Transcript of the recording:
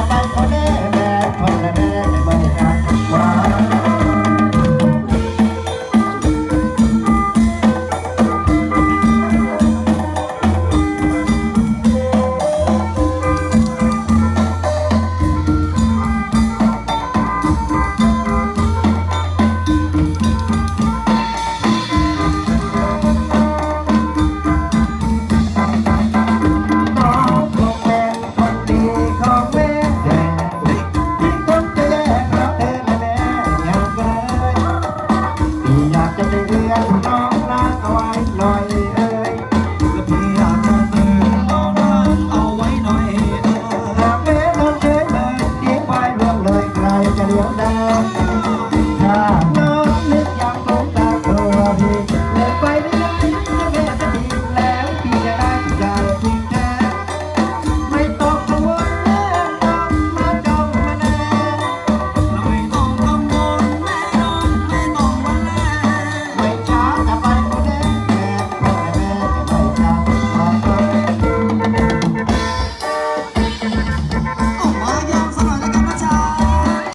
มาเป่าเขาเด้ neu.